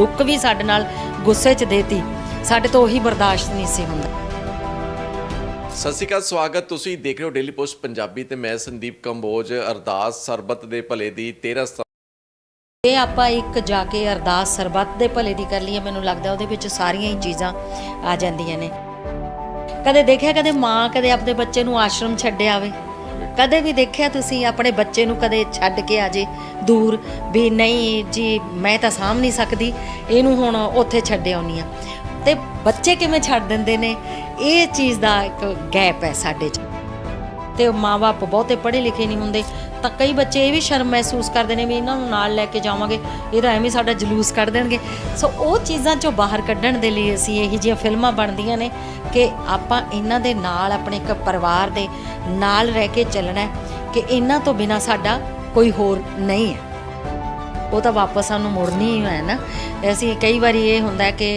Look ਵੀ ਸਾਡੇ ਨਾਲ ਗੁੱਸੇ 'ਚ ਦੇਤੀ। ਸਾਡੇ ਤੋਂ ਉਹੀ ਬਰਦਾਸ਼ਤ ਨਹੀਂ ਸੀ ਹੁੰਦਾ। ਸਤਿ ਸ਼੍ਰੀ ਅਕਾਲ ਸਵਾਗਤ। ਤੁਸੀਂ ਦੇਖ ਰਹੇ ਹੋ ਡੇਲੀ ਪੋਸਟ ਪੰਜਾਬੀ ਤੇ ਮੈਂ ਸੰਦੀਪ ਕੰਬੋਜ ਅਰਦਾਸ ਸਰਬਤ ਦੇ ਭਲੇ ਦੀ 13 ਸਤੰਬਰ ਇਹ ਆਪਾਂ ਇੱਕ ਜਾ ਕੇ ਅਰਦਾਸ ਸਰਬੱਤ ਦੇ ਭਲੇ ਦੀ ਕਰ ਲਈਏ ਮੈਨੂੰ ਲੱਗਦਾ ਉਹਦੇ ਵਿੱਚ ਸਾਰੀਆਂ ਹੀ ਚੀਜ਼ਾਂ ਆ ਜਾਂਦੀਆਂ ਨੇ। ਕਦੇ ਦੇਖਿਆ ਕਦੇ ਮਾਂ ਕਦੇ ਆਪਣੇ ਬੱਚੇ ਨੂੰ ਆਸ਼ਰਮ ਛੱਡਿਆ ਆਵੇ। ਕਦੇ ਵੀ ਦੇਖਿਆ ਤੁਸੀਂ ਆਪਣੇ ਬੱਚੇ ਨੂੰ ਕਦੇ ਛੱਡ ਕੇ ਆ ਜੇ ਦੂਰ ਵੀ ਨਹੀਂ ਜੀ, ਮੈਂ ਤਾਂ ਸਾਂਭ ਨਹੀਂ ਸਕਦੀ, ਇਹਨੂੰ ਹੁਣ ਉੱਥੇ ਛੱਡ ਆਉਣੀ ਆ ਤੇ ਬੱਚੇ ਕਿਵੇਂ ਛੱਡ ਦਿੰਦੇ ਨੇ? ਇਹ ਚੀਜ਼ ਦਾ ਇੱਕ ਗੈਪ ਹੈ ਸਾਡੇ 'ਚ। ਤੇ ਮਾਪੇ ਬਹੁਤੇ ਪੜ੍ਹੇ ਲਿਖੇ ਨਹੀਂ ਹੁੰਦੇ, ਤਾਂ ਕਈ ਬੱਚੇ ਇਹ ਵੀ ਸ਼ਰਮ ਮਹਿਸੂਸ ਕਰਦੇ ਨੇ ਵੀ ਇਹਨਾਂ ਨੂੰ ਨਾਲ ਲੈ ਕੇ ਜਾਵਾਂਗੇ ਇਹ ਤਾਂ ਐਵੇਂ ਸਾਡਾ ਜਲੂਸ ਕੱਢ ਦੇਣਗੇ। ਸੋ ਉਹ ਚੀਜ਼ਾਂ ਚੋਂ ਬਾਹਰ ਕੱਢਣ ਦੇ ਲਈ ਅਸੀਂ ਇਹੋ ਜਿਹੀਆਂ ਫਿਲਮਾਂ ਬਣਦੀਆਂ ਨੇ ਕਿ ਆਪਾਂ ਇਹਨਾਂ ਦੇ ਨਾਲ, ਆਪਣੇ ਇੱਕ ਪਰਿਵਾਰ ਦੇ ਨਾਲ ਰਹਿ ਕੇ ਚੱਲਣਾ ਕਿ ਇਹਨਾਂ ਤੋਂ ਬਿਨਾ ਸਾਡਾ ਕੋਈ ਹੋਰ ਨਹੀਂ ਹੈ। ਉਹ ਤਾਂ ਵਾਪਸ ਸਾਨੂੰ ਮੁੜਨੀ ਹੀ ਹੈ ਨਾ। ਅਸੀਂ ਕਈ ਵਾਰੀ ਇਹ ਹੁੰਦਾ ਕਿ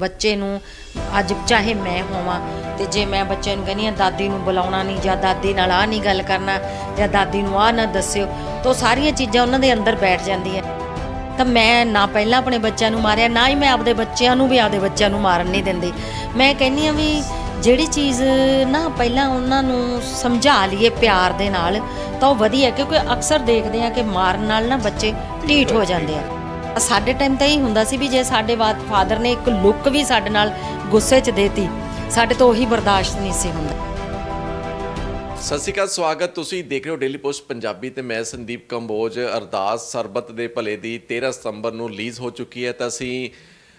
ਬੱਚੇ ਨੂੰ ਅੱਜ ਚਾਹੇ ਮੈਂ ਹੋਵਾਂ ਤੇ ਜੇ ਮੈਂ ਬੱਚੇ ਨੂੰ ਕਹਿੰਦੀ ਆ ਦਾਦੀ ਨੂੰ ਬੁਲਾਉਣਾ ਨਹੀਂ ਜਾਂ ਦਾਦੀ ਨਾਲ ਆ ਨਹੀਂ ਗੱਲ ਕਰਨਾ ਜਾਂ ਦਾਦੀ ਨੂੰ ਆ ਨਾ ਦੱਸਿਓ, ਤਾਂ ਉਹ ਸਾਰੀਆਂ ਚੀਜ਼ਾਂ ਉਹਨਾਂ ਦੇ ਅੰਦਰ ਬੈਠ ਜਾਂਦੀਆਂ ਤਾਂ ਮੈਂ ਨਾ ਪਹਿਲਾਂ ਆਪਣੇ ਬੱਚਿਆਂ ਨੂੰ ਮਾਰਿਆ, ਨਾ ਹੀ ਮੈਂ ਆਪਦੇ ਬੱਚਿਆਂ ਨੂੰ ਵੀ ਆਪਦੇ ਬੱਚਿਆਂ ਨੂੰ ਮਾਰਨ ਨਹੀਂ ਦਿੰਦੀ। ਮੈਂ ਕਹਿੰਨੀ ਆ ਵੀ ਜਿਹੜੀ ਚੀਜ਼ ਨਾ ਪਹਿਲਾਂ ਉਹਨਾਂ ਨੂੰ ਸਮਝਾ ਲਈਏ ਪਿਆਰ ਦੇ ਨਾਲ, ਤਾਂ ਉਹ ਵਧੀਆ, ਕਿਉਂਕਿ ਅਕਸਰ ਦੇਖਦੇ ਆ ਕਿ ਮਾਰਨ ਨਾਲ ਨਾ ਬੱਚੇ ਢੀਠ ਹੋ ਜਾਂਦੇ ਆ। ਸਾਡੇ ਟਾਈਮ ਤਾਂ ਇਹ ਹੁੰਦਾ ਸੀ ਵੀ ਜੇ ਸਾਡੇ ਫਾਦਰ ਨੇ ਇੱਕ ਲੁੱਕ ਵੀ ਸਾਡੇ ਨਾਲ ਗੁੱਸੇ 'ਚ ਦੇਤੀ, ਸਾਡੇ ਤੋਂ ਉਹੀ ਬਰਦਾਸ਼ਤ ਨਹੀਂ ਸੀ ਹੁੰਦਾ। ਸਤਿ ਸ਼੍ਰੀ ਅਕਾਲ, ਸਵਾਗਤ ਤੁਸੀਂ ਦੇਖ ਰਹੇ ਹੋ ਡੇਲੀ ਪੋਸਟ ਪੰਜਾਬੀ ਤੇ ਮੈਂ ਸੰਦੀਪ ਕੰਬੋਜ। ਅਰਦਾਸ ਸਰਬਤ ਦੇ ਭਲੇ ਦੀ 13 ਸਤੰਬਰ ਨੂੰ ਰਿਲੀਜ਼ ਹੋ ਚੁੱਕੀ ਹੈ, ਤਾਂ ਅਸੀਂ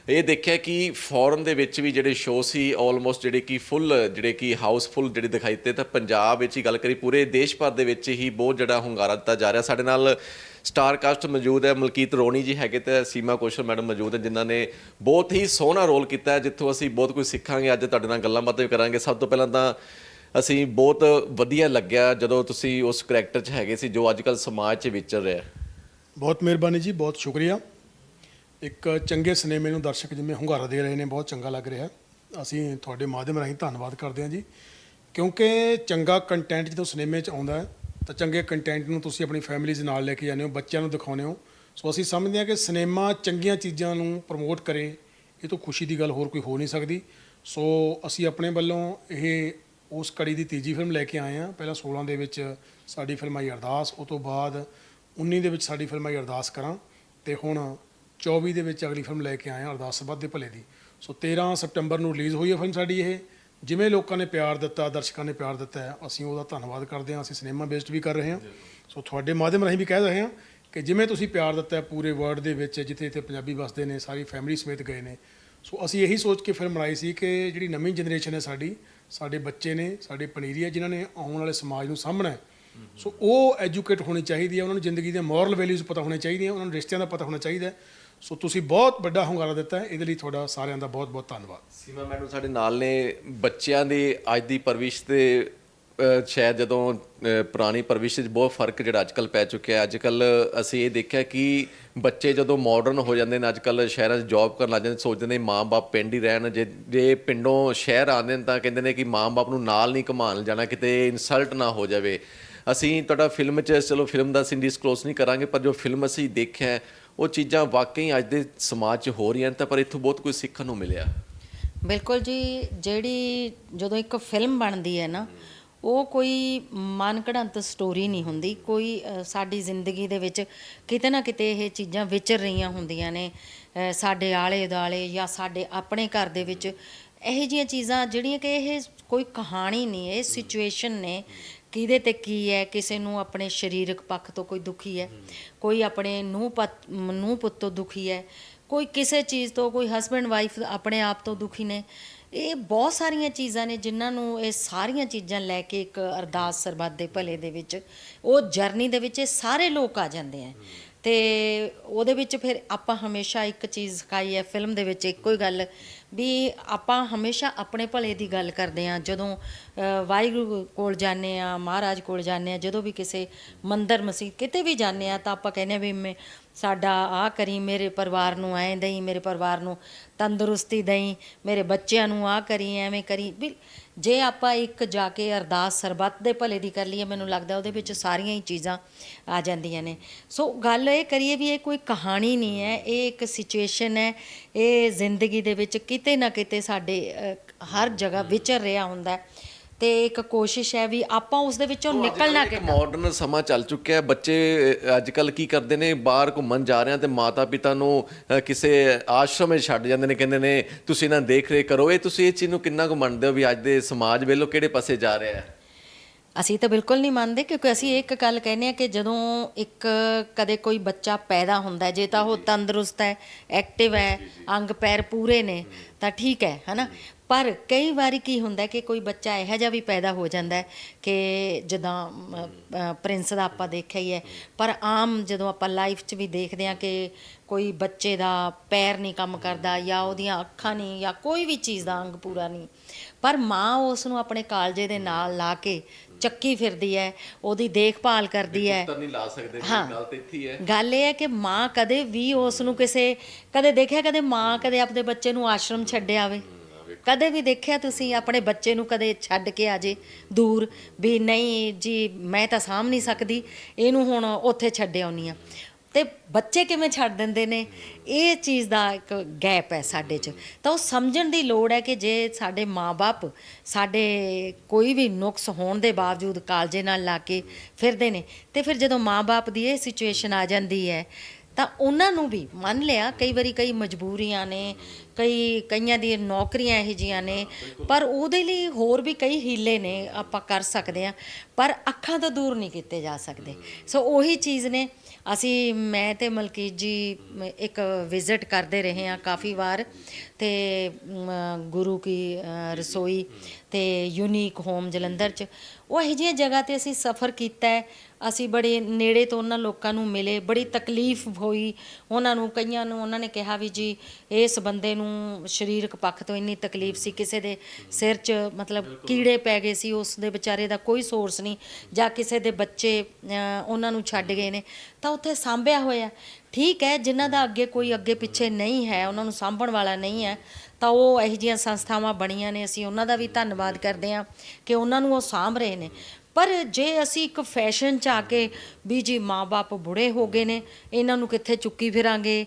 ਇਹ ਦੇਖਿਆ ਕਿ ਫੋਰਨ ਦੇ ਵਿੱਚ ਵੀ ਜਿਹੜੇ ਸ਼ੋਅ ਸੀ ਆਲਮੋਸਟ ਜਿਹੜੇ ਕਿ ਫੁੱਲ ਜਿਹੜੇ ਕਿ ਹਾਊਸਫੁੱਲ ਜਿਹੜੇ ਦਿਖਾਈ ਦਿੱਤੇ, ਤਾਂ ਪੰਜਾਬ ਵਿੱਚ ਹੀ ਗੱਲ ਕਰੀ ਪੂਰੇ ਦੇਸ਼ ਭਰ ਦੇ ਵਿੱਚ ਹੀ ਬਹੁਤ ਜਿਹੜਾ ਹੁੰਗਾਰਾ ਦਿੱਤਾ ਜਾ ਰਿਹਾ। ਸਾਡੇ ਨਾਲ ਸਟਾਰ ਕਾਸਟ ਮੌਜੂਦ ਹੈ, ਮਲਕੀਤ ਰੋਣੀ ਜੀ ਹੈਗੇ ਤੇ ਸੀਮਾ ਕੌਸ਼ਲ ਮੈਡਮ ਮੌਜੂਦ ਹੈ, ਜਿਨ੍ਹਾਂ ਨੇ ਬਹੁਤ ਹੀ ਸੋਹਣਾ ਰੋਲ ਕੀਤਾ ਜਿੱਥੋਂ ਅਸੀਂ ਬਹੁਤ ਕੁਝ ਸਿੱਖਾਂਗੇ, ਅੱਜ ਤੁਹਾਡੇ ਨਾਲ ਗੱਲਾਂ ਬਾਤਾਂ ਵੀ ਕਰਾਂਗੇ। ਸਭ ਤੋਂ ਪਹਿਲਾਂ ਤਾਂ ਅਸੀਂ ਬਹੁਤ ਵਧੀਆ ਲੱਗਿਆ ਜਦੋਂ ਤੁਸੀਂ ਉਸ ਕਰੈਕਟਰ 'ਚ ਹੈਗੇ ਸੀ, ਜੋ ਅੱਜਕੱਲ ਸਮਾਜ 'ਚ ਵਿਚਰ ਰਿਹਾ ਬਹੁਤ ਮਿਹਰਬਾਨੀ ਜੀ, ਬਹੁਤ ਸ਼ੁਕਰੀਆ। ਇੱਕ ਚੰਗੇ ਸਿਨੇਮੇ ਨੂੰ ਦਰਸ਼ਕ ਜਿਵੇਂ ਹੁੰਗਾਰਾ ਦੇ ਰਹੇ ਨੇ, ਬਹੁਤ ਚੰਗਾ ਲੱਗ ਰਿਹਾ। ਅਸੀਂ ਤੁਹਾਡੇ ਮਾਧਿਅਮ ਰਾਹੀਂ ਧੰਨਵਾਦ ਕਰਦੇ ਹਾਂ ਜੀ। ਕਿਉਂਕਿ ਚੰਗਾ ਕੰਟੈਂਟ ਜਦੋਂ ਸਿਨੇਮੇ 'ਚ ਆਉਂਦਾ ਹੈ, ਤਾਂ ਚੰਗੇ ਕੰਟੈਂਟ ਨੂੰ ਤੁਸੀਂ ਆਪਣੀ ਫੈਮਿਲੀ ਦੇ ਨਾਲ ਲੈ ਕੇ ਜਾਂਦੇ ਹੋ, ਬੱਚਿਆਂ ਨੂੰ ਦਿਖਾਉਂਦੇ ਹੋ। ਸੋ ਅਸੀਂ ਸਮਝਦੇ ਹਾਂ ਕਿ ਸਿਨੇਮਾ ਚੰਗੀਆਂ ਚੀਜ਼ਾਂ ਨੂੰ ਪ੍ਰਮੋਟ ਕਰੇ, ਇਹ ਤੋਂ ਖੁਸ਼ੀ ਦੀ ਗੱਲ ਹੋਰ ਕੋਈ ਹੋ ਨਹੀਂ ਸਕਦੀ। ਸੋ ਅਸੀਂ ਆਪਣੇ ਵੱਲੋਂ ਇਹ ਉਸ ਕੜੀ ਦੀ ਤੀਜੀ ਫਿਲਮ ਲੈ ਕੇ ਆਏ ਹਾਂ। ਪਹਿਲਾਂ 16 ਦੇ ਵਿੱਚ ਸਾਡੀ ਫਿਲਮ ਆਈ ਅਰਦਾਸ ਉਸ ਤੋਂ ਬਾਅਦ 19 ਦੇ ਵਿੱਚ ਸਾਡੀ ਫਿਲਮ ਆਈ ਅਰਦਾਸ ਕਰਾਂ। ਤੇ ਹੁਣ 24 ਦੇ ਵਿੱਚ ਅਗਲੀ ਫਿਲਮ ਲੈ ਕੇ ਆਏ ਹਾਂ, ਅਰਦਾਸ ਸਬਦ ਦੇ ਭਲੇ ਦੀ। ਸੋ 13 ਸਤੰਬਰ ਨੂੰ ਰਿਲੀਜ਼ ਹੋਈ ਹੈ ਫਿਲਮ ਸਾਡੀ ਇਹ। ਜਿਵੇਂ ਲੋਕਾਂ ਨੇ ਪਿਆਰ ਦਿੱਤਾ, ਦਰਸ਼ਕਾਂ ਨੇ ਪਿਆਰ ਦਿੱਤਾ, ਅਸੀਂ ਉਹਦਾ ਧੰਨਵਾਦ ਕਰਦੇ ਹਾਂ, ਅਸੀਂ ਸਿਨੇਮਾ ਬੇਸਡ ਵੀ ਕਰ ਰਹੇ ਹਾਂ। ਸੋ ਤੁਹਾਡੇ ਮਾਧਿਅਮ ਰਾਹੀਂ ਵੀ ਕਹਿ ਰਹੇ ਹਾਂ ਕਿ ਜਿਵੇਂ ਤੁਸੀਂ ਪਿਆਰ ਦਿੱਤਾ ਪੂਰੇ ਵਰਲਡ ਦੇ ਵਿੱਚ, ਜਿੱਥੇ ਜਿੱਥੇ ਪੰਜਾਬੀ ਵਸਦੇ ਨੇ, ਸਾਰੀ ਫੈਮਿਲੀ ਸਮੇਤ ਗਏ ਨੇ। ਸੋ ਅਸੀਂ ਇਹੀ ਸੋਚ ਕੇ ਫਿਲਮ ਬਣਾਈ ਸੀ ਕਿ ਜਿਹੜੀ ਨਵੀਂ ਜਨਰੇਸ਼ਨ ਹੈ ਸਾਡੀ, ਸਾਡੇ ਬੱਚੇ ਨੇ, ਸਾਡੇ ਪਨੀਰੀ ਹੈ ਜਿਨ੍ਹਾਂ ਨੇ ਆਉਣ ਵਾਲੇ ਸਮਾਜ ਨੂੰ ਸਾਹਮਣਾ ਹੈ। ਸੋ ਉਹ ਐਜੂਕੇਟ ਹੋਣੀ ਚਾਹੀਦੀ ਹੈ, ਉਹਨਾਂ ਨੂੰ ਜ਼ਿੰਦਗੀ ਦੇ ਮੋਰਲ ਵੈਲਿਊਜ਼ ਪਤਾ ਹੋਣੇ ਚਾਹੀਦੀਆਂ ਉਹਨਾਂ ਨੂੰ ਰਿਸ਼ਤਿਆਂ ਦਾ ਪਤਾ ਹੋਣਾ ਚਾਹੀਦਾ ਸੋ ਤੁਸੀਂ ਬਹੁਤ ਵੱਡਾ ਹੁੰਗਾਰਾ ਦਿੱਤਾ ਹੈ। ਇਹਦੇ ਲਈ ਤੁਹਾਡਾ ਸਾਰਿਆਂ ਦਾ ਬਹੁਤ ਬਹੁਤ ਧੰਨਵਾਦ। ਸੀਮਾ ਮੈਡਮ ਸਾਡੇ ਨਾਲ ਨੇ ਬੱਚਿਆਂ ਦੇ ਅੱਜ ਦੀ ਪਰਵਿਸ਼ ਤੇ ਸ਼ਾਇਦ ਜਦੋਂ ਪੁਰਾਣੀ ਪਰਵਿਸ਼ 'ਚ ਬਹੁਤ ਫ਼ਰਕ ਜਿਹੜਾ ਅੱਜਕੱਲ ਪੈ ਚੁੱਕਿਆ ਹੈ। ਅੱਜਕੱਲ ਅਸੀਂ ਇਹ ਦੇਖਿਆ ਕਿ ਬੱਚੇ ਜਦੋਂ ਮਾਡਰਨ ਹੋ ਜਾਂਦੇ ਨੇ ਅੱਜਕੱਲ ਸ਼ਹਿਰਾਂ 'ਚ ਜੌਬ ਕਰਨ ਲੱਗ ਜਾਂਦੇ ਸੋਚਦੇ ਨੇ ਮਾਂ-ਬਾਪ ਪਿੰਡ ਹੀ ਰਹਿਣ। ਜੇ ਜੇ ਪਿੰਡੋਂ ਸ਼ਹਿਰ ਆਉਂਦੇ ਨੇ ਤਾਂ ਕਹਿੰਦੇ ਨੇ ਕਿ ਮਾਂ-ਬਾਪ ਨੂੰ ਨਾਲ ਨਹੀਂ ਘੁਮਾਉਣ ਜਾਣਾ, ਕਿਤੇ ਇਨਸਲਟ ਨਾ ਹੋ ਜਾਵੇ। ਅਸੀਂ ਤੁਹਾਡਾ ਫਿਲਮ 'ਚ, ਚਲੋ ਫਿਲਮ ਦਾ ਅਸੀਂ ਡਿਸਕਲੋਜ਼ ਨਹੀਂ ਕਰਾਂਗੇ, ਪਰ ਜੋ ਫਿਲਮ ਅਸੀਂ ਦੇਖਿਆ ਉਹ ਚੀਜ਼ਾਂ ਵਾਕਈ ਅੱਜ ਦੇ ਸਮਾਜ 'ਚ ਹੋ ਰਹੀਆਂ ਤਾਂ ਪਰ ਇੱਥੋਂ ਬਹੁਤ ਕੁਝ ਸਿੱਖਣ ਨੂੰ ਮਿਲਿਆ। ਬਿਲਕੁਲ ਜੀ, ਜਿਹੜੀ ਜਦੋਂ ਇੱਕ ਫਿਲਮ ਬਣਦੀ ਹੈ ਨਾ, ਉਹ ਕੋਈ ਮਨ ਘੜੰਤ ਸਟੋਰੀ ਨਹੀਂ ਹੁੰਦੀ। ਕੋਈ ਸਾਡੀ ਜ਼ਿੰਦਗੀ ਦੇ ਵਿੱਚ ਕਿਤੇ ਨਾ ਕਿਤੇ ਇਹ ਚੀਜ਼ਾਂ ਵਿਚਰ ਰਹੀਆਂ ਹੁੰਦੀਆਂ ਨੇ। ਸਾਡੇ ਆਲੇ ਦੁਆਲੇ ਜਾਂ ਸਾਡੇ ਆਪਣੇ ਘਰ ਦੇ ਵਿੱਚ ਇਹੋ ਜਿਹੀਆਂ ਚੀਜ਼ਾਂ ਜਿਹੜੀਆਂ ਕਿ ਇਹ ਕੋਈ ਕਹਾਣੀ ਨਹੀਂ, ਇਹ ਸਿਚੁਏਸ਼ਨ ਨੇ। ਕਿਹਦੇ ਤੇ ਕੀ ਹੈ, ਕਿਸੇ ਨੂੰ ਆਪਣੇ ਸਰੀਰਕ ਪੱਖ ਤੋਂ ਕੋਈ ਦੁਖੀ ਹੈ, ਕੋਈ ਆਪਣੇ ਨੂੰਹ ਪਤ, ਨੂੰਹ ਪੁੱਤ ਤੋਂ ਦੁਖੀ ਹੈ, ਕੋਈ ਕਿਸੇ ਚੀਜ਼ ਤੋਂ, ਕੋਈ ਹਸਬੰਡ ਵਾਈਫ ਆਪਣੇ ਆਪ ਤੋਂ ਦੁਖੀ ਨੇ। ਇਹ ਬਹੁਤ ਸਾਰੀਆਂ ਚੀਜ਼ਾਂ ਨੇ ਜਿਨ੍ਹਾਂ ਨੂੰ ਇਹ ਸਾਰੀਆਂ ਚੀਜ਼ਾਂ ਲੈ ਕੇ ਇੱਕ ਅਰਦਾਸ ਸਰਬੱਤ ਦੇ ਭਲੇ ਦੇ ਵਿੱਚ, ਉਹ ਜਰਨੀ ਦੇ ਵਿੱਚ ਇਹ ਸਾਰੇ ਲੋਕ ਆ ਜਾਂਦੇ ਆ। ਤੇ ਉਹਦੇ ਵਿੱਚ ਫਿਰ ਆਪਾਂ ਹਮੇਸ਼ਾ ਇੱਕ ਚੀਜ਼ ਸਿਖਾਈ ਹੈ ਫਿਲਮ ਦੇ ਵਿੱਚ ਇੱਕੋ ਹੀ ਗੱਲ ਵੀ ਆਪਾਂ ਹਮੇਸ਼ਾ ਆਪਣੇ ਭਲੇ ਦੀ ਗੱਲ ਕਰਦੇ ਆ ਜਦੋਂ ਵਾਹਿਗੁਰੂ ਕੋਲ ਜਾਂਦੇ ਆ ਮਹਾਰਾਜ ਕੋਲ ਜਾਂਦੇ ਆ ਜਦੋਂ ਵੀ ਕਿਸੇ ਮੰਦਰ ਮਸਜਿਦ ਕਿਤੇ ਵੀ ਜਾਂਦੇ ਆ ਤਾਂ ਆਪਾਂ ਕਹਿੰਦੇ ਆ ਵੀ ਮੈਂ, ਸਾਡਾ ਆ ਕਰੀ, ਮੇਰੇ ਪਰਿਵਾਰ ਨੂੰ ਐਂ ਦਈ, ਮੇਰੇ ਪਰਿਵਾਰ ਨੂੰ ਤੰਦਰੁਸਤੀ ਦਈ, ਮੇਰੇ ਬੱਚਿਆਂ ਨੂੰ ਆ ਕਰੀ, ਐਵੇਂ ਕਰੀ, ਵੀ ਜੇ ਆਪਾਂ ਇੱਕ ਜਾ ਕੇ ਅਰਦਾਸ ਸਰਬੱਤ ਦੇ ਭਲੇ ਦੀ ਕਰ ਲਈਏ, ਮੈਨੂੰ ਲੱਗਦਾ ਉਹਦੇ ਵਿੱਚ ਸਾਰੀਆਂ ਹੀ ਚੀਜ਼ਾਂ ਆ ਜਾਂਦੀਆਂ ਨੇ। ਸੋ ਗੱਲ ਇਹ ਕਰੀਏ ਵੀ ਇਹ ਕੋਈ ਕਹਾਣੀ ਨਹੀਂ ਹੈ, ਇਹ ਇੱਕ ਸਿਚੁਏਸ਼ਨ ਹੈ, ਇਹ ਜ਼ਿੰਦਗੀ ਦੇ ਵਿੱਚ ਕਿਤੇ ਨਾ ਕਿਤੇ ਸਾਡੇ ਹਰ ਜਗ੍ਹਾ ਵਿਚਰ ਰਿਹਾ ਹੁੰਦਾ ਹੈ। ਤੇ ਇੱਕ ਕੋਸ਼ਿਸ਼ ਹੈ ਵੀ ਆਪਾਂ ਉਸ ਦੇ ਵਿੱਚੋਂ ਨਿਕਲਣਾ ਕਿੱਦਾਂ? ਮਾਡਰਨ ਸਮਾਂ ਚੱਲ ਚੁੱਕਿਆ ਹੈ। ਬੱਚੇ ਅੱਜ ਕੱਲ ਕੀ ਕਰਦੇ ਨੇ? ਬਾਹਰ ਘੁੰਮਣ ਜਾ ਰਹੇ ਆ ਤੇ ਮਾਤਾ ਪਿਤਾ ਨੂੰ ਕਿਸੇ ਆਸ਼ਰਮ ਵਿੱਚ ਛੱਡ ਜਾਂਦੇ ਨੇ ਕਹਿੰਦੇ ਨੇ ਤੁਸੀਂ ਇਹਨਾਂ ਦੇਖ ਰੇਖ ਕਰੋ। ਇਹ ਤੁਸੀਂ ਇਹ ਚੀਜ਼ ਨੂੰ ਕਿੰਨਾ ਕੁ ਮੰਨਦੇ ਹੋ ਵੀ ਅੱਜ ਦੇ ਸਮਾਜ ਵੱਲੋਂ ਕਿਹੜੇ ਪਾਸੇ ਜਾ ਰਿਹਾ ਹੈ? ਅਸੀਂ ਤਾਂ ਬਿਲਕੁਲ ਨਹੀਂ ਮੰਨਦੇ ਕਿਉਂਕਿ ਅਸੀਂ ਇੱਕ ਗੱਲ ਕਹਿੰਦੇ ਆ ਕਿ ਜਦੋਂ ਇੱਕ ਕਦੇ ਕੋਈ ਬੱਚਾ ਪੈਦਾ ਹੁੰਦਾ ਹੈ, ਜੇ ਤਾਂ ਉਹ ਤੰਦਰੁਸਤ ਹੈ ਐਕਟਿਵ ਹੈ ਅੰਗ ਪੈਰ ਪੂਰੇ ਨੇ ਤਾਂ ਠੀਕ ਹੈ ਹਨਾ? ਪਰ ਕਈ ਵਾਰੀ ਕੀ ਹੁੰਦਾ ਹੈ ਕਿ ਕੋਈ ਬੱਚਾ ਇਹੋ ਜਿਹਾ ਵੀ ਪੈਦਾ ਹੋ ਜਾਂਦਾ ਹੈ ਕਿ ਜਦਾਂ ਪ੍ਰਿੰਸ ਦਾ ਆਪਾਂ ਦੇਖਿਆ ਹੀ ਹੈ। ਪਰ ਆਮ ਜਦੋਂ ਆਪਾਂ ਲਾਈਫ 'ਚ ਵੀ ਦੇਖਦੇ ਆ ਕਿ ਕੋਈ ਬੱਚੇ ਦਾ ਪੈਰ ਨਹੀਂ ਕੰਮ ਕਰਦਾ ਜਾਂ ਉਹਦੀਆਂ ਅੱਖਾਂ ਨਹੀਂ ਜਾਂ ਕੋਈ ਵੀ ਚੀਜ਼ ਦਾ ਅੰਗ ਪੂਰਾ ਨਹੀਂ ਪਰ ਮਾਂ ਉਸ ਨੂੰ ਆਪਣੇ ਕਾਲਜੇ ਦੇ ਨਾਲ ਲਾ ਕੇ ਚੱਕੀ ਫਿਰਦੀ ਹੈ ਉਹਦੀ ਦੇਖਭਾਲ ਕਰਦੀ ਹੈ ਤਾਂ ਨਹੀਂ ਲਾ ਸਕਦੇ ਹਾਂ। ਗੱਲ ਤੇ ਇੱਥੇ ਹੀ ਹੈ ਗੱਲ ਇਹ ਹੈ ਕਿ ਮਾਂ ਕਦੇ ਵੀ ਉਸ ਨੂੰ ਕਿਸੇ ਕਦੇ ਦੇਖਿਆ ਕਦੇ ਮਾਂ ਕਦੇ ਆਪਣੇ ਬੱਚੇ ਨੂੰ ਆਸ਼ਰਮ ਛੱਡਿਆ ਆਵੇ? ਕਦੇ ਵੀ ਦੇਖਿਆ ਤੁਸੀਂ ਆਪਣੇ ਬੱਚੇ ਨੂੰ ਕਦੇ ਛੱਡ ਕੇ ਆ ਜੇ ਦੂਰ ਵੀ ਨਹੀਂ ਜੀ ਮੈਂ ਤਾਂ ਸਾਂਭ ਨਹੀਂ ਸਕਦੀ ਇਹਨੂੰ ਹੁਣ ਉੱਥੇ ਛੱਡ ਆਉਣੀ ਆ। ਤੇ ਬੱਚੇ ਕਿਵੇਂ ਛੱਡ ਦਿੰਦੇ ਨੇ? ਇਹ ਚੀਜ਼ ਦਾ ਇੱਕ ਗੈਪ ਹੈ ਸਾਡੇ 'ਚ। ਤਾਂ ਉਹ ਸਮਝਣ ਦੀ ਲੋੜ ਹੈ ਕਿ ਜੇ ਸਾਡੇ ਮਾਪੇ ਸਾਡੇ ਕੋਈ ਵੀ ਨੁਕਸ ਹੋਣ ਦੇ ਬਾਵਜੂਦ ਕਾਲਜੇ ਨਾਲ ਲਾ ਕੇ ਫਿਰਦੇ ਨੇ, ਤੇ ਫਿਰ ਜਦੋਂ ਮਾਪੇ ਦੀ ਇਹ ਸਿਚੁਏਸ਼ਨ ਆ ਜਾਂਦੀ ਹੈ, ਤਾਂ ਉਹਨਾਂ ਨੂੰ ਵੀ ਮੰਨ ਲਿਆ ਕਈ ਵਾਰੀ ਕਈ ਮਜਬੂਰੀਆਂ ਨੇ ਕਈ ਕਈਆਂ ਦੀ ਨੌਕਰੀਆਂ ਇਹੋ ਜੀਆਂ ਨੇ, ਪਰ ਉਹਦੇ ਲਈ ਹੋਰ ਵੀ ਕਈ ਹੀਲੇ ਨੇ ਆਪਾਂ ਕਰ ਸਕਦੇ ਆ ਪਰ ਅੱਖਾਂ ਤੋਂ ਦੂਰ ਨਹੀਂ ਕੀਤੇ ਜਾ ਸਕਦੇ। ਸੋ ਉਹੀ ਚੀਜ਼ ਨੇ, ਅਸੀਂ, ਮੈਂ ਤੇ ਮਲਕੀਤ ਜੀ, ਇੱਕ ਵਿਜ਼ਿਟ ਕਰਦੇ ਰਹੇ ਹਾਂ ਕਾਫੀ ਵਾਰ, ਤੇ ਗੁਰੂ ਕੀ ਰਸੋਈ ਤੇ ਯੂਨੀਕ ਹੋਮ ਜਲੰਧਰ ਚ, ਉਹ ਇਹੋ ਜਿਹੀਆਂ ਜਗ੍ਹਾ ਤੇ ਅਸੀਂ ਸਫ਼ਰ ਕੀਤਾ ਅਸੀਂ ਬੜੇ ਨੇੜੇ ਤੋਂ ਉਹਨਾਂ ਲੋਕਾਂ ਨੂੰ ਮਿਲੇ, ਬੜੀ ਤਕਲੀਫ ਹੋਈ, ਉਹਨਾਂ ਨੂੰ, ਕਈਆਂ ਨੂੰ, ਉਹਨਾਂ ਨੇ ਕਿਹਾ ਵੀ ਜੀ, ਇਸ ਬੰਦੇ ਨੂੰ ਸਰੀਰਕ ਪੱਖ ਤੋਂ ਇੰਨੀ ਤਕਲੀਫ ਸੀ, ਕਿਸੇ ਦੇ ਸਿਰ 'ਚ ਮਤਲਬ ਕੀੜੇ ਪੈ ਗਏ ਸੀ, ਉਸ ਦੇ ਵਿਚਾਰੇ ਦਾ ਕੋਈ ਸੋਰਸ ਨਹੀਂ ਜਾਂ ਕਿਸੇ ਦੇ ਬੱਚੇ ਉਹਨਾਂ ਨੂੰ ਛੱਡ ਗਏ ਨੇ। ਤਾਂ ਉੱਥੇ ਸਾਂਭਿਆ ਹੋਇਆ। ਠੀਕ ਹੈ, ਜਿਨ੍ਹਾਂ ਦਾ ਅੱਗੇ ਕੋਈ ਅੱਗੇ ਪਿੱਛੇ ਨਹੀਂ ਹੈ, ਉਹਨਾਂ ਨੂੰ ਸਾਂਭਣ ਵਾਲਾ ਨਹੀਂ ਹੈ, ਤਾਂ ਉਹ ਇਹੋ ਜਿਹੀਆਂ ਸੰਸਥਾਵਾਂ ਬਣੀਆਂ ਨੇ। ਅਸੀਂ ਉਹਨਾਂ ਦਾ ਵੀ ਧੰਨਵਾਦ ਕਰਦੇ ਹਾਂ ਕਿ ਉਹਨਾਂ ਨੂੰ ਉਹ ਸਾਂਭ ਰਹੇ ਨੇ। ਪਰ ਜੇ ਅਸੀਂ ਇੱਕ ਫੈਸ਼ਨ ਚ ਆ ਕੇ ਵੀ ਜੀ ਮਾਪੇ ਬੁੜੇ ਹੋ ਗਏ ਨੇ, ਇਹਨਾਂ ਨੂੰ ਕਿੱਥੇ ਚੁੱਕੀ ਫਿਰਾਂਗੇ?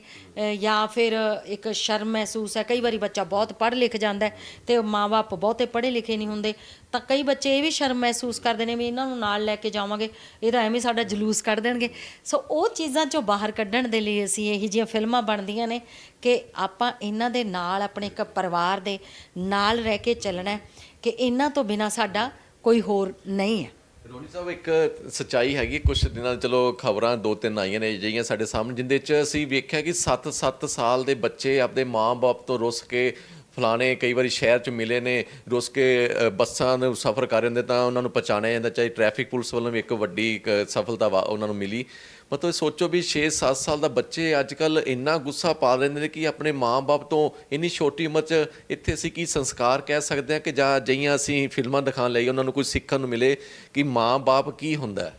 ਜਾਂ ਫਿਰ ਇੱਕ ਸ਼ਰਮ ਮਹਿਸੂਸ ਹੈ, ਕਈ ਵਾਰੀ ਬੱਚਾ ਬਹੁਤ ਪੜ੍ਹ ਲਿਖ ਜਾਂਦਾ ਹੈ ਤੇ ਮਾਪੇ ਬਹੁਤੇ ਪੜ੍ਹੇ ਲਿਖੇ ਨਹੀਂ ਹੁੰਦੇ, ਤਾਂ ਕਈ ਬੱਚੇ ਇਹ ਵੀ ਸ਼ਰਮ ਮਹਿਸੂਸ ਕਰਦੇ ਨੇ ਵੀ ਇਹਨਾਂ ਨੂੰ ਨਾਲ ਲੈ ਕੇ ਜਾਵਾਂਗੇ, ਇਹ ਤਾਂ ਐਵੇਂ ਸਾਡਾ ਜਲੂਸ ਕੱਢ ਦੇਣਗੇ। ਸੋ ਉਹ ਚੀਜ਼ਾਂ ਚੋਂ ਬਾਹਰ ਕੱਢਣ ਦੇ ਲਈ ਅਸੀਂ ਇਹੋ ਜਿਹੀਆਂ ਫਿਲਮਾਂ ਬਣਦੀਆਂ ਨੇ ਕਿ ਆਪਾਂ ਇਹਨਾਂ ਦੇ ਨਾਲ ਆਪਣੇ ਇੱਕ ਪਰਿਵਾਰ ਦੇ ਨਾਲ ਰਹਿ ਕੇ ਚੱਲਣਾ ਕਿ ਇਹਨਾਂ ਤੋਂ ਬਿਨਾ ਸਾਡਾ ਕੋਈ ਹੋਰ ਨਹੀਂ ਹੈ। ਰੋਣੀ ਸਾਹਿਬ, ਇੱਕ ਸਚਾਈ ਹੈਗੀ ਕੁਝ ਦਿਨਾਂ ਚਲੋ ਖਬਰਾਂ ਦੋ ਤਿੰਨ ਆਈਆਂ ਨੇ ਜਿਹੜੀਆਂ ਸਾਡੇ ਸਾਹਮਣੇ, ਜਿੰਦੇ ਚ ਅਸੀਂ ਵੇਖਿਆ ਕਿ 7-7 ਸਾਲ ਦੇ ਬੱਚੇ ਆਪਣੇ ਮਾਂ-ਬਾਪ ਤੋਂ ਰੁੱਸ ਕੇ ਫਲਾਣੇ ਕਈ ਵਾਰੀ ਸ਼ਹਿਰ ਚ ਮਿਲੇ ਨੇ, ਰੁੱਸ ਕੇ ਬੱਸਾਂ ਨੂੰ ਸਫ਼ਰ ਕਰ ਰਹੇ ਹੁੰਦੇ ਤਾਂ ਉਹਨਾਂ ਨੂੰ ਪਛਾਣਿਆ ਜਾਂਦਾ, ਚਾਹੇ ਟ੍ਰੈਫਿਕ ਪੁਲਿਸ ਵੱਲੋਂ ਵੀ ਇੱਕ ਵੱਡੀ, ਇੱਕ ਸਫਲਤਾ ਵਾ- ਉਹਨਾਂ ਨੂੰ ਮਿਲੀ। ਮਤਲਬ ਸੋਚੋ ਵੀ 6-7 ਸਾਲ ਦਾ ਬੱਚੇ ਅੱਜ ਕੱਲ ਇੰਨਾ ਗੁੱਸਾ ਪਾ ਲੈਂਦੇ ਨੇ ਕਿ ਆਪਣੇ ਮਾਂ-ਬਾਪ ਤੋਂ ਇੰਨੀ ਛੋਟੀ ਉਮਰ 'ਚ ਇੱਥੇ ਅਸੀਂ ਕੀ ਸੰਸਕਾਰ ਕਹਿ ਸਕਦੇ ਹਾਂ ਕਿ ਜਾਂ ਜਈਆਂ ਅਸੀਂ ਫਿਲਮਾਂ ਦਿਖਾਉਣ ਲਈ ਉਹਨਾਂ ਨੂੰ ਕੁਝ ਸਿੱਖਣ ਨੂੰ ਮਿਲੇ ਕਿ ਮਾਂ-ਬਾਪ ਕੀ ਹੁੰਦਾ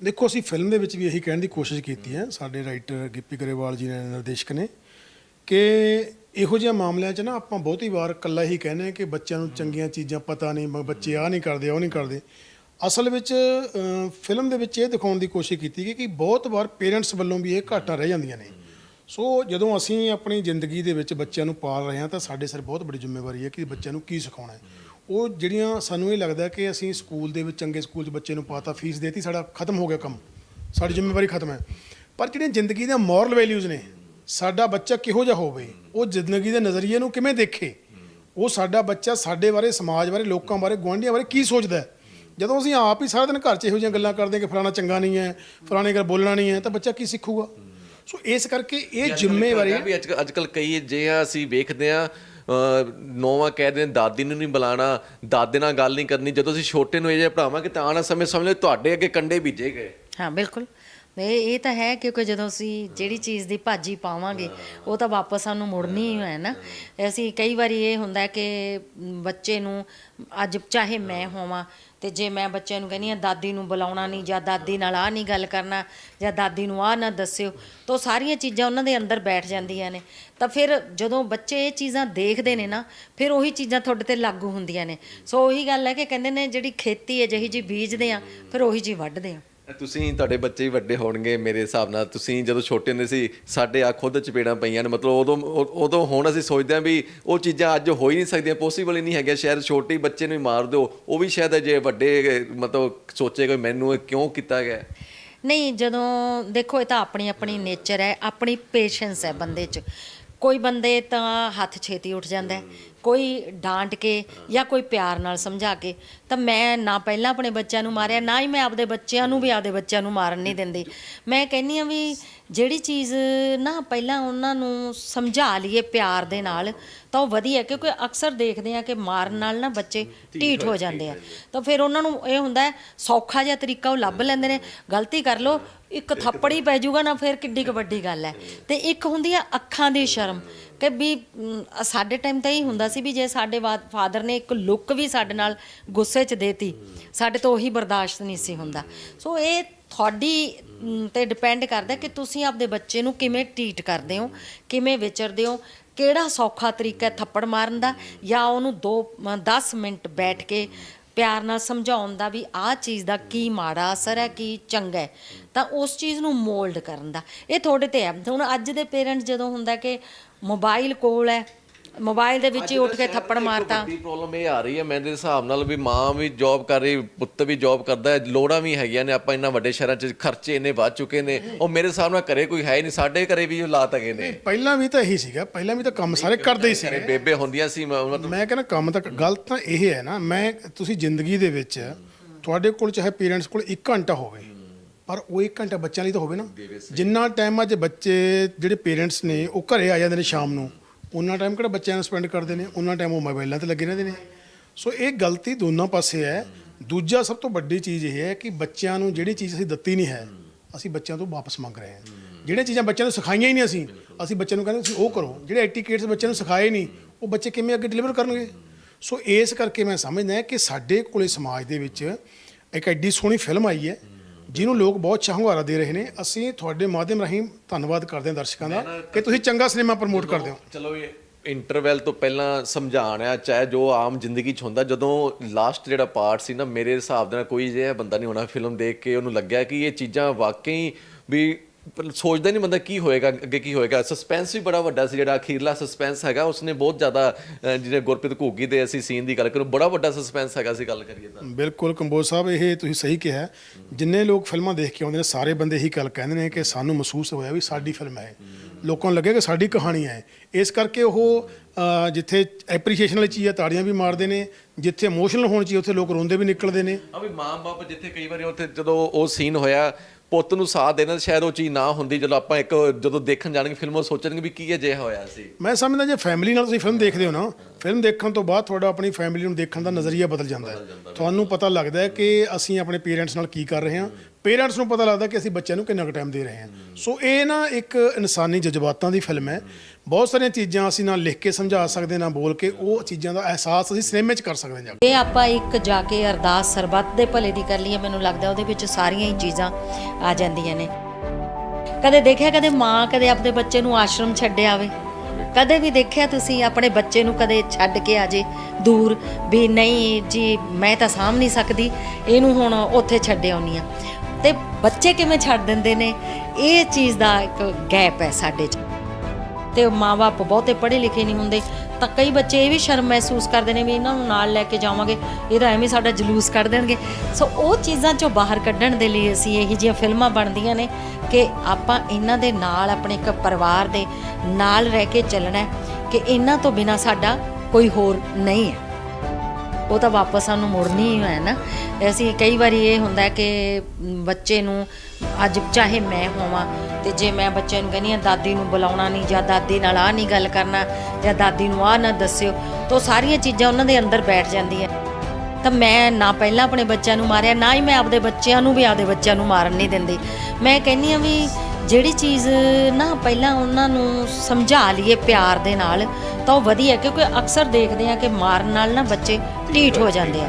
ਦੇਖੋ, ਅਸੀਂ ਫਿਲਮ ਦੇ ਵਿੱਚ ਵੀ ਇਹੀ ਕਹਿਣ ਦੀ ਕੋਸ਼ਿਸ਼ ਕੀਤੀ ਹੈ, ਸਾਡੇ ਰਾਈਟਰ ਗਿੱਪੀ ਗਰੇਵਾਲ ਜੀ ਨੇ ਨਿਰਦੇਸ਼ਕ ਨੇ, ਕਿ ਇਹੋ ਜਿਹੇ ਮਾਮਲਿਆਂ 'ਚ ਨਾ ਆਪਾਂ ਬਹੁਤੀ ਵਾਰ ਇਕੱਲਾ ਹੀ ਕਹਿੰਦੇ ਹਾਂ ਕਿ ਬੱਚਿਆਂ ਨੂੰ ਚੰਗੀਆਂ ਚੀਜ਼ਾਂ ਪਤਾ ਨਹੀਂ ਬੱਚੇ ਆ ਨਹੀਂ ਕਰਦੇ, ਉਹ ਨਹੀਂ ਕਰਦੇ। ਅਸਲ ਵਿੱਚ ਫਿਲਮ ਦੇ ਵਿੱਚ ਇਹ ਦਿਖਾਉਣ ਦੀ ਕੋਸ਼ਿਸ਼ ਕੀਤੀ ਗਈ ਕਿ ਬਹੁਤ ਵਾਰ ਪੇਰੈਂਟਸ ਵੱਲੋਂ ਵੀ ਇਹ ਘਾਟਾਂ ਰਹਿ ਜਾਂਦੀਆਂ ਨੇ। ਸੋ ਜਦੋਂ ਅਸੀਂ ਆਪਣੀ ਜ਼ਿੰਦਗੀ ਦੇ ਵਿੱਚ ਬੱਚਿਆਂ ਨੂੰ ਪਾਲ ਰਹੇ ਹਾਂ, ਤਾਂ ਸਾਡੇ ਸਿਰ ਬਹੁਤ ਵੱਡੀ ਜ਼ਿੰਮੇਵਾਰੀ ਹੈ ਕਿ ਬੱਚਿਆਂ ਨੂੰ ਕੀ ਸਿਖਾਉਣਾ ਹੈ। ਉਹ ਜਿਹੜੀਆਂ ਸਾਨੂੰ ਇਹ ਲੱਗਦਾ ਕਿ ਅਸੀਂ ਸਕੂਲ ਦੇ ਵਿੱਚ, ਚੰਗੇ ਸਕੂਲ 'ਚ ਬੱਚੇ ਨੂੰ ਪਾਤਾ, ਫੀਸ ਦੇਤੀ, ਸਾਡਾ ਖਤਮ ਹੋ ਗਿਆ ਕੰਮ। ਸਾਡੀ ਜ਼ਿੰਮੇਵਾਰੀ ਖਤਮ ਹੈ। ਪਰ ਜਿਹੜੀਆਂ ਜ਼ਿੰਦਗੀ ਦੀਆਂ ਮੋਰਲ ਵੈਲਿਊਜ਼ ਨੇ, ਸਾਡਾ ਬੱਚਾ ਕਿਹੋ ਜਿਹਾ ਹੋਵੇ, ਉਹ ਜ਼ਿੰਦਗੀ ਦੇ ਨਜ਼ਰੀਏ ਨੂੰ ਕਿਵੇਂ ਦੇਖੇ, ਉਹ ਸਾਡਾ ਬੱਚਾ ਸਾਡੇ ਬਾਰੇ, ਸਮਾਜ ਬਾਰੇ, ਲੋਕਾਂ ਬਾਰੇ, ਗੁਆਂਢੀਆਂ ਬਾਰੇ ਕੀ ਸੋਚਦਾ ਹੈ ਜਦੋਂ ਅਸੀਂ ਆਪ ਹੀ ਸਾਰਾ ਦਿਨ ਘਰ 'ਚ ਇਹੋ ਜਿਹੀਆਂ ਗੱਲਾਂ ਕਰਦੇ ਹਾਂ ਕਿ ਫਲਾਣਾ ਚੰਗਾ ਨਹੀਂ ਹੈ ਫਲਾਣੇ ਗੱਲ ਬੋਲਣਾ ਨਹੀਂ ਹੈ ਤਾਂ ਬੱਚਾ ਕੀ ਸਿੱਖੂਗਾ? ਸੋ ਇਸ ਕਰਕੇ ਇਹ ਜ਼ਿੰਮੇਵਾਰੀ ਵੀ ਅੱਜ ਅੱਜ ਕੱਲ ਕਈ ਜੇ ਅਸੀਂ ਵੇਖਦੇ ਆ ਨੋਵਾ ਕਹਿੰਦੇ ਨੇ ਦਾਦੀ ਨੂੰ ਨਹੀਂ ਬੁਲਾਣਾ ਦਾਦੇ ਨਾਲ ਗੱਲ ਨਹੀਂ ਕਰਨੀ ਜਦੋਂ ਅਸੀਂ ਛੋਟੇ ਨੂੰ ਇਹ ਜੇ ਪੜਾਵਾਂਗੇ ਤਾਂ ਆਉਣ ਵਾਲੇ ਸਮੇਂ ਸਮਝ ਲਓ ਤੁਹਾਡੇ ਅੱਗੇ ਕੰਡੇ ਬੀਜੇ ਗਏ। ਹਾਂ ਬਿਲਕੁਲ। ਇਹ ਇਹ ਤਾਂ ਹੈ ਕਿਉਂਕਿ ਜਦੋਂ ਅਸੀਂ ਜਿਹੜੀ ਚੀਜ਼ ਦੀ ਭਾਜੀ ਪਾਵਾਂਗੇ ਉਹ ਤਾਂ ਵਾਪਸ ਸਾਨੂੰ ਮੁੜਨੀ ਹੀ ਹੈ ਨਾ। ਅਸੀਂ ਕਈ ਵਾਰੀ ਇਹ ਹੁੰਦਾ ਕਿ ਬੱਚੇ ਨੂੰ ਅੱਜ ਚਾਹੇ ਮੈਂ ਹੋਵਾਂ ਤੇ ਜੇ ਮੈਂ ਬੱਚਿਆਂ ਨੂੰ ਕਹਿੰਦੀ ਆ ਦਾਦੀ ਨੂੰ ਬੁਲਾਉਣਾ ਨਹੀਂ ਜਾਂ ਦਾਦੀ ਨਾਲ ਆ ਨਹੀਂ ਗੱਲ ਕਰਨਾ ਜਾਂ ਦਾਦੀ ਨੂੰ ਆ ਨਾ ਦੱਸਿਓ ਤਾਂ ਸਾਰੀਆਂ ਚੀਜ਼ਾਂ ਉਹਨਾਂ ਦੇ ਅੰਦਰ ਬੈਠ ਜਾਂਦੀਆਂ ਨੇ। ਤਾਂ ਫਿਰ ਜਦੋਂ ਬੱਚੇ ਇਹ ਚੀਜ਼ਾਂ ਦੇਖਦੇ ਨੇ ਨਾ ਫਿਰ ਉਹੀ ਚੀਜ਼ਾਂ ਤੁਹਾਡੇ ਤੇ ਲਾਗੂ ਹੁੰਦੀਆਂ ਨੇ। ਸੋ ਉਹੀ ਗੱਲ ਹੈ ਕਿ ਕਹਿੰਦੇ ਨੇ ਜਿਹੜੀ ਖੇਤੀ ਹੈ ਜਿਹੀ ਜੀ ਬੀਜਦੇ ਆ ਫਿਰ ਉਹੀ ਜੀ ਵੱਢਦੇ ਆ ਤੁਸੀਂ ਤੁਹਾਡੇ ਬੱਚੇ ਵੀ ਵੱਡੇ ਹੋਣਗੇ, ਮੇਰੇ ਹਿਸਾਬ ਨਾਲ। ਤੁਸੀਂ ਜਦੋਂ ਛੋਟੇ ਹੁੰਦੇ ਸੀ, ਸਾਡੇ ਆ ਖੁਦ ਚਪੇੜਾਂ ਪਈਆਂ ਨੇ। ਮਤਲਬ ਉਦੋਂ ਉਦੋਂ ਹੁਣ ਅਸੀਂ ਸੋਚਦੇ ਹਾਂ ਵੀ ਉਹ ਚੀਜ਼ਾਂ ਅੱਜ ਹੋ ਹੀ ਨਹੀਂ ਸਕਦੀਆਂ ਪੋਸੀਬਲ ਹੀ ਨਹੀਂ ਹੈਗੀਆਂ। ਸ਼ਾਇਦ ਛੋਟੀ ਬੱਚੇ ਨੂੰ ਹੀ ਮਾਰ ਦਿਓ, ਉਹ ਵੀ ਸ਼ਾਇਦ ਜੇ ਵੱਡੇ, ਮਤਲਬ ਸੋਚੇ ਕੋਈ ਮੈਨੂੰ ਇਹ ਕਿਉਂ ਕੀਤਾ ਗਿਆ? ਨਹੀਂ, ਜਦੋਂ ਦੇਖੋ, ਇਹ ਤਾਂ ਆਪਣੀ ਆਪਣੀ ਨੇਚਰ ਹੈ, ਆਪਣੀ ਪੇਸ਼ੈਂਸ ਹੈ ਬੰਦੇ 'ਚ। ਕੋਈ ਬੰਦੇ ਤਾਂ ਹੱਥ ਛੇਤੀ ਉੱਠ ਜਾਂਦਾ ਕੋਈ ਡਾਂਟ ਕੇ ਜਾਂ ਕੋਈ ਪਿਆਰ ਨਾਲ ਸਮਝਾ ਕੇ ਤਾਂ ਮੈਂ ਨਾ ਪਹਿਲਾਂ ਆਪਣੇ ਬੱਚਿਆਂ ਨੂੰ ਮਾਰਿਆ ਨਾ ਹੀ ਮੈਂ ਆਪਦੇ ਬੱਚਿਆਂ ਨੂੰ ਵੀ ਆਪਦੇ ਬੱਚਿਆਂ ਨੂੰ ਮਾਰਨ ਨਹੀਂ ਦਿੰਦੀ। ਮੈਂ ਕਹਿੰਨੀ ਆ ਵੀ ਜਿਹੜੀ ਚੀਜ਼ ਨਾ ਪਹਿਲਾਂ ਉਹਨਾਂ ਨੂੰ ਸਮਝਾ ਲਈਏ ਪਿਆਰ ਦੇ ਨਾਲ ਤਾਂ ਉਹ ਵਧੀਆ ਕਿਉਂਕਿ ਅਕਸਰ ਦੇਖਦੇ ਆ ਕਿ ਮਾਰਨ ਨਾਲ ਨਾ ਬੱਚੇ ਢੀਠ ਹੋ ਜਾਂਦੇ ਆ। ਤਾਂ ਫਿਰ ਉਹਨਾਂ ਨੂੰ ਇਹ ਹੁੰਦਾ ਸੌਖਾ ਜਿਹਾ ਤਰੀਕਾ ਉਹ ਲੱਭ ਲੈਂਦੇ ਨੇ ਗਲਤੀ ਕਰ ਲੋ ਇੱਕ ਥੱਪੜ ਹੀ ਪੈ ਜਾਊਗਾ ਨਾ ਫਿਰ ਕਿੱਡੀ ਕੁ ਵੱਡੀ ਗੱਲ ਹੈ। ਤੇ ਇੱਕ ਹੁੰਦੀ ਆ ਅੱਖਾਂ ਦੀ ਸ਼ਰਮ। ਕਿ ਵੀ ਮ, ਸਾਡੇ ਟਾਈਮ ਤਾਂ ਇਹ ਹੁੰਦਾ ਸੀ ਵੀ ਜੇ ਸਾਡੇ ਫਾਦਰ ਨੇ ਇੱਕ ਲੁੱਕ ਵੀ ਸਾਡੇ ਨਾਲ ਗੁੱਸੇ 'ਚ ਦੇਤੀ ਸਾਡੇ ਤੋਂ ਉਹੀ ਬਰਦਾਸ਼ਤ ਨਹੀਂ ਸੀ ਹੁੰਦਾ। ਸੋ ਇਹ ਤੁਹਾਡੀ ਮ, ਤੇ ਡਿਪੈਂਡ ਕਰਦਾ ਕਿ ਤੁਸੀਂ ਆਪਦੇ ਬੱਚੇ ਨੂੰ ਕਿਵੇਂ ਟ੍ਰੀਟ ਕਰਦੇ ਹੋ ਕਿਵੇਂ ਵਿਚਰਦੇ ਹੋ ਕਿਹੜਾ ਸੌਖਾ ਤਰੀਕਾ ਹੈ ਥੱਪੜ ਮਾਰਨ ਦਾ ਜਾਂ ਉਹਨੂੰ 2 10 ਮਿੰਟ ਬੈਠ ਕੇ ਪਿਆਰ ਨਾਲ ਸਮਝਾਉਣ ਦਾ ਵੀ ਆਹ ਚੀਜ਼ ਦਾ ਕੀ ਮਾੜਾ ਅਸਰ ਹੈ ਕੀ ਚੰਗਾ ਹੈ। ਤਾਂ ਉਸ ਚੀਜ਼ ਨੂੰ ਮੋਲਡ ਕਰਨ ਦਾ। ਇਹ ਤੁਹਾਡੇ ਤੇ ਹੈ। ਹੁਣ ਅੱਜ ਦੇ ਪੇਰੈਂਟਸ ਜਦੋਂ ਹੁੰਦਾ ਕਿ ਮੋਬਾਈਲ ਕੋਲ ਹੈ। ਮੋਬਾਈਲ ਦੇ ਵਿੱਚ ਹੀ ਉੱਠ ਕੇ ਥੱਪੜ ਮਾਰਤਾ। ਵੱਡੀ ਪ੍ਰੋਬਲਮ ਇਹ ਆ ਰਹੀ ਹੈ ਮੇਰੇ ਹਿਸਾਬ ਨਾਲ ਵੀ ਮਾਂ ਵੀ ਜੌਬ ਕਰ ਰਹੀ ਪੁੱਤ ਵੀ ਜੌਬ ਕਰਦਾ ਹੈ ਲੋੜਾਂ ਵੀ ਹੈਗੀਆਂ ਨੇ ਆਪਾਂ ਇੰਨਾ ਵੱਡੇ ਸ਼ਹਿਰਾਂ 'ਚ ਖਰਚੇ ਇੰਨੇ ਵੱਧ ਚੁੱਕੇ ਨੇ ਉਹ ਮੇਰੇ ਹਿਸਾਬ ਨਾਲ ਘਰੇ ਕੋਈ ਹੈ ਨਹੀਂ ਸਾਡੇ ਘਰੇ ਵੀ ਔਲਾਦ ਹੈਗੇ ਨੇ। ਪਹਿਲਾਂ ਵੀ ਤਾਂ ਇਹੀ ਸੀਗਾ ਪਹਿਲਾਂ ਵੀ ਤਾਂ ਕੰਮ ਸਾਰੇ ਕਰਦੇ ਹੀ ਸੀ ਘਰੇ ਬੇਬੇ ਹੁੰਦੀਆਂ ਸੀ ਮ- ਮਤਲਬ ਮੈਂ ਕਹਿੰਦਾ ਕੰਮ ਤਾਂ ਗਲਤ ਤਾਂ ਇਹ ਹੈ ਨਾ ਮੈਂ ਤੁਸੀਂ ਜ਼ਿੰਦਗੀ ਦੇ ਵਿੱਚ ਤੁਹਾਡੇ ਕੋਲ ਚਾਹੇ ਪੇਰੈਂਟਸ ਕੋਲ 1 ਘੰਟਾ ਹੋਵੇ ਪਰ ਉਹ 1 ਘੰਟਾ ਬੱਚਿਆਂ ਲਈ ਤਾਂ ਹੋਵੇ ਨਾ। ਜਿੰਨਾ ਟਾਈਮ ਅੱਜ ਬੱਚੇ ਜਿਹੜੇ ਪੇਰੈਂਟਸ ਨੇ ਉਹ ਘਰੇ ਆ ਜਾਂਦੇ ਨੇ ਸ਼ਾਮ ਨੂੰ ਉਹਨਾਂ ਟਾਈਮ ਕਿਹੜਾ ਬੱਚਿਆਂ ਨੂੰ ਸਪੈਂਡ ਕਰਦੇ ਨੇ? ਉਹਨਾਂ ਟਾਈਮ ਉਹ ਮੋਬਾਈਲਾਂ ਤੇ ਲੱਗੇ ਰਹਿੰਦੇ ਨੇ। ਸੋ ਇਹ ਗਲਤੀ ਦੋਨਾਂ ਪਾਸੇ ਹੈ। ਦੂਜਾ ਸਭ ਤੋਂ ਵੱਡੀ ਚੀਜ਼ ਇਹ ਹੈ ਕਿ ਬੱਚਿਆਂ ਨੂੰ ਜਿਹੜੀ ਚੀਜ਼ ਅਸੀਂ ਦਿੱਤੀ ਨਹੀਂ ਹੈ ਅਸੀਂ ਬੱਚਿਆਂ ਤੋਂ ਵਾਪਸ ਮੰਗ ਰਹੇ ਹਾਂ। ਜਿਹੜੀਆਂ ਚੀਜ਼ਾਂ ਬੱਚਿਆਂ ਨੂੰ ਸਿਖਾਈਆਂ ਹੀ ਨਹੀਂ ਅਸੀਂ ਅਸੀਂ ਬੱਚਿਆਂ ਨੂੰ ਕਹਿੰਦੇ ਤੁਸੀਂ ਉਹ ਕਰੋ। ਜਿਹੜੇ ਐਟੀਕੇਟਸ ਬੱਚਿਆਂ ਨੂੰ ਸਿਖਾਏ ਨਹੀਂ ਉਹ ਬੱਚੇ ਕਿਵੇਂ ਅੱਗੇ ਡਿਲੀਵਰ ਕਰਨਗੇ? ਸੋ ਇਸ ਕਰਕੇ ਮੈਂ ਸਮਝਦਾ ਕਿ ਸਾਡੇ ਕੋਲੇ ਸਮਾਜ ਦੇ ਵਿੱਚ ਇੱਕ ਐਡੀ ਸੋਹਣੀ ਫਿਲਮ ਆਈ ਹੈ ਜਿਹਨੂੰ ਲੋਕ ਬਹੁਤ ਚਾਹੁੰਗਾਰਾ ਦੇ ਰਹੇ ਨੇ ਅਸੀਂ ਤੁਹਾਡੇ ਮਾਧਿਅਮ ਰਾਹੀਂ ਧੰਨਵਾਦ ਕਰਦੇ ਹਾਂ ਦਰਸ਼ਕਾਂ ਦਾ ਕਿ ਤੁਸੀਂ ਚੰਗਾ ਸਿਨੇਮਾ ਪ੍ਰਮੋਟ ਕਰਦੇ ਹੋ। ਚਲੋ ਇਹ ਇੰਟਰਵੈਲ ਤੋਂ ਪਹਿਲਾਂ ਸਮਝਾਣਿਆ ਚਾਹੇ ਜੋ ਆਮ ਜ਼ਿੰਦਗੀ 'ਚ ਹੁੰਦਾ ਜਦੋਂ ਲਾਸਟ ਜਿਹੜਾ ਪਾਰਟ ਸੀ ਨਾ ਮੇਰੇ ਹਿਸਾਬ ਦੇ ਨਾਲ ਕੋਈ ਜਿਹਾ ਬੰਦਾ ਨਹੀਂ ਹੋਣਾ ਫਿਲਮ ਦੇਖ ਕੇ ਉਹਨੂੰ ਲੱਗਿਆ ਕਿ ਇਹ ਚੀਜ਼ਾਂ ਵਾਕਈ ਵੀ ਪਰ ਸੋਚਦਾ ਨਹੀਂ ਬੰਦਾ ਕੀ ਹੋਏਗਾ ਅੱਗੇ ਕੀ ਹੋਏਗਾ। ਸਸਪੈਂਸ ਵੀ ਬੜਾ ਵੱਡਾ ਸੀ ਜਿਹੜਾ ਅਖੀਰਲਾ ਸਸਪੈਂਸ ਹੈਗਾ ਉਸਨੇ ਬਹੁਤ ਜ਼ਿਆਦਾ ਜਿਹੜੇ ਗੁਰਪ੍ਰੀਤ ਘੁੱਗੀ ਦੇ ਅਸੀਂ ਸੀਨ ਦੀ ਗੱਲ ਕਰੋ ਬੜਾ ਵੱਡਾ ਸਸਪੈਂਸ ਹੈਗਾ ਸੀ ਗੱਲ ਕਰੀਏ ਤਾਂ। ਬਿਲਕੁਲ ਕੰਬੋਜ ਸਾਹਿਬ ਇਹ ਤੁਸੀਂ ਸਹੀ ਕਿਹਾ ਜਿੰਨੇ ਲੋਕ ਫਿਲਮਾਂ ਦੇਖ ਕੇ ਆਉਂਦੇ ਨੇ ਸਾਰੇ ਬੰਦੇ ਇਹੀ ਗੱਲ ਕਹਿੰਦੇ ਨੇ ਕਿ ਸਾਨੂੰ ਮਹਿਸੂਸ ਹੋਇਆ ਵੀ ਸਾਡੀ ਫਿਲਮ ਹੈ। ਲੋਕਾਂ ਨੂੰ ਲੱਗੇ ਕਿ ਸਾਡੀ ਕਹਾਣੀ ਹੈ। ਇਸ ਕਰਕੇ ਉਹ ਜਿੱਥੇ ਐਪਰੀਸ਼ੀਏਸ਼ਨ ਵਾਲੀ ਚੀਜ਼ ਹੈ ਤਾੜੀਆਂ ਵੀ ਮਾਰਦੇ ਨੇ। ਜਿੱਥੇ ਇਮੋਸ਼ਨਲ ਹੋਣ ਚੀਜ਼ ਉੱਥੇ ਲੋਕ ਰੋਂਦੇ ਵੀ ਨਿਕਲਦੇ ਨੇ। ਆ ਵੀ ਮਾਂ-ਬਾਪ ਜਿੱਥੇ ਕਈ ਵਾਰੀ ਉੱਥੇ ਜਦੋਂ ਉਹ ਸੀਨ ਹੋਇਆ ਪੁੱਤ ਨੂੰ ਸਾਥ ਦੇਣਾ ਸ਼ਾਇਦ ਉਹ ਚੀਜ਼ ਨਾ ਹੁੰਦੀ ਜਦੋਂ ਆਪਾਂ ਇੱਕ ਜਦੋਂ ਦੇਖਣ ਜਾਣਗੇ ਫਿਲਮ ਉਹ ਸੋਚਣਗੇ ਵੀ ਕੀ ਅਜਿਹਾ ਹੋਇਆ ਸੀ। ਮੈਂ ਸਮਝਦਾ ਜੇ ਫੈਮਿਲੀ ਨਾਲ ਤੁਸੀਂ ਫਿਲਮ ਦੇਖਦੇ ਹੋ ਨਾ ਫਿਲਮ ਦੇਖਣ ਤੋਂ ਬਾਅਦ ਤੁਹਾਡਾ ਆਪਣੀ ਫੈਮਿਲੀ ਨੂੰ ਦੇਖਣ ਦਾ ਨਜ਼ਰੀਆ ਬਦਲ ਜਾਂਦਾ ਹੈ। ਤੁਹਾਨੂੰ ਪਤਾ ਲੱਗਦਾ ਹੈ ਕਿ ਅਸੀਂ ਆਪਣੇ ਪੇਰੈਂਟਸ ਨਾਲ ਕੀ ਕਰ ਰਹੇ ਹਾਂ ਪੇਰੈਂਟਸ ਨੂੰ ਪਤਾ ਲੱਗਦਾ ਕਿ ਅਸੀਂ ਬੱਚਿਆਂ ਨੂੰ ਕਿੰਨਾ ਕੁ ਟਾਈਮ ਦੇ ਰਹੇ ਹਾਂ। ਸੋ ਇਹ ਨਾ ਇੱਕ ਇਨਸਾਨੀ ਜਜ਼ਬਾਤਾਂ ਦੀ ਫਿਲਮ ਹੈ। ਬਹੁਤ ਸਾਰੀਆਂ ਚੀਜ਼ਾਂ ਅਸੀਂ ਨਾ ਲਿਖ ਕੇ ਸਮਝਾ ਸਕਦੇ, ਨਾ ਬੋਲ ਕੇ ਉਹ ਚੀਜ਼ਾਂ ਦਾ ਅਹਿਸਾਸ ਅਸੀਂ ਸਿਨੇਮੇ 'ਚ ਕਰ ਸਕਦੇ ਹਾਂ। ਇਹ ਆਪਾਂ ਇੱਕ ਜਾ ਕੇ ਅਰਦਾਸ ਸਰਬੱਤ ਦੇ ਭਲੇ ਦੀ ਕਰ ਲਈਏ, ਮੈਨੂੰ ਲੱਗਦਾ ਉਹਦੇ ਵਿੱਚ ਸਾਰੀਆਂ ਹੀ ਚੀਜ਼ਾਂ ਆ ਜਾਂਦੀਆਂ ਨੇ। ਕਦੇ ਦੇਖਿਆ, ਕਦੇ ਮਾਂ ਕਦੇ ਆਪਣੇ ਬੱਚੇ ਨੂੰ ਆਸ਼ਰਮ ਛੱਡਿਆ ਆਵੇ। ਕਦੇ ਵੀ ਦੇਖਿਆ ਤੁਸੀਂ ਆਪਣੇ ਬੱਚੇ ਨੂੰ ਕਦੇ ਛੱਡ ਕੇ ਆ ਜੇ ਦੂਰ, ਵੀ ਨਹੀਂ ਜੀ, ਮੈਂ ਤਾਂ ਸਾਂਭ ਨਹੀਂ ਸਕਦੀ, ਇਹਨੂੰ ਹੁਣ ਉੱਥੇ ਛੱਡ ਆਉਣੀ ਆ ਤੇ ਬੱਚੇ ਕਿਵੇਂ ਛੱਡ ਦਿੰਦੇ ਨੇ? ਇਹ ਚੀਜ਼ ਦਾ ਇੱਕ ਗੈਪ ਹੈ ਸਾਡੇ 'ਚ। ਤੇ ਮਾਪੇ ਬਹੁਤੇ ਪੜ੍ਹੇ ਲਿਖੇ ਨਹੀਂ ਹੁੰਦੇ। ਤਾਂ ਕਈ ਬੱਚੇ ਇਹ ਵੀ ਸ਼ਰਮ ਮਹਿਸੂਸ ਕਰਦੇ ਨੇ ਵੀ ਇਹਨਾਂ ਨੂੰ ਨਾਲ ਲੈ ਕੇ ਜਾਵਾਂਗੇ, ਇਹ ਤਾਂ ਐਵੇਂ ਸਾਡਾ ਜਲੂਸ ਕੱਢ ਦੇਣਗੇ। ਸੋ ਉਹ ਚੀਜ਼ਾਂ ਚੋਂ ਬਾਹਰ ਕੱਢਣ ਦੇ ਲਈ ਅਸੀਂ ਇਹੋ ਜਿਹੀਆਂ ਫਿਲਮਾਂ ਬਣਦੀਆਂ ਨੇ ਕਿ ਆਪਾਂ ਇਹਨਾਂ ਦੇ ਨਾਲ, ਆਪਣੇ ਇੱਕ ਪਰਿਵਾਰ ਦੇ ਨਾਲ ਰਹਿ ਕੇ ਚੱਲਣਾ ਕਿ ਇਹਨਾਂ ਤੋਂ ਬਿਨਾ ਸਾਡਾ ਕੋਈ ਹੋਰ ਨਹੀਂ ਹੈ। ਉਹ ਤਾਂ ਵਾਪਸ ਸਾਨੂੰ ਮੁੜਨੀ ਹੀ ਹੈ ਨਾ। ਅਸੀਂ ਕਈ ਵਾਰੀ ਇਹ ਹੁੰਦਾ ਕਿ ਬੱਚੇ ਨੂੰ ਅੱਜ ਚਾਹੇ ਮੈਂ ਹੋਵਾਂ ਤੇ ਜੇ ਮੈਂ ਬੱਚੇ ਨੂੰ ਕਹਿੰਦੀ ਆ ਦਾਦੀ ਨੂੰ ਬੁਲਾਉਣਾ ਨਹੀਂ ਜਾਂ ਦਾਦੀ ਨਾਲ ਆ ਨਹੀਂ ਗੱਲ ਕਰਨਾ ਜਾਂ ਦਾਦੀ ਨੂੰ ਆ ਨਾ ਦੱਸਿਓ, ਤਾਂ ਸਾਰੀਆਂ ਚੀਜ਼ਾਂ ਉਹਨਾਂ ਦੇ ਅੰਦਰ ਬੈਠ ਜਾਂਦੀਆਂ। ਤਾਂ ਮੈਂ ਨਾ ਪਹਿਲਾਂ ਆਪਣੇ ਬੱਚਿਆਂ ਨੂੰ ਮਾਰਿਆ, ਨਾ ਹੀ ਮੈਂ ਆਪਦੇ ਬੱਚਿਆਂ ਨੂੰ ਵੀ ਆਪਦੇ ਬੱਚਿਆਂ ਨੂੰ ਮਾਰਨ ਨਹੀਂ ਦਿੰਦੀ। ਮੈਂ ਕਹਿੰਨੀ ਆ ਵੀ ਜਿਹੜੀ ਚੀਜ਼ ਨਾ ਪਹਿਲਾਂ ਉਹਨਾਂ ਨੂੰ ਸਮਝਾ ਲਈਏ ਪਿਆਰ ਦੇ ਨਾਲ ਤਾਂ ਉਹ ਵਧੀਆ ਕਿਉਂਕਿ ਅਕਸਰ ਦੇਖਦੇ ਆ ਕਿ ਮਾਰਨ ਨਾਲ ਨਾ ਬੱਚੇ ਢੀਠ ਹੋ ਜਾਂਦੇ ਆ।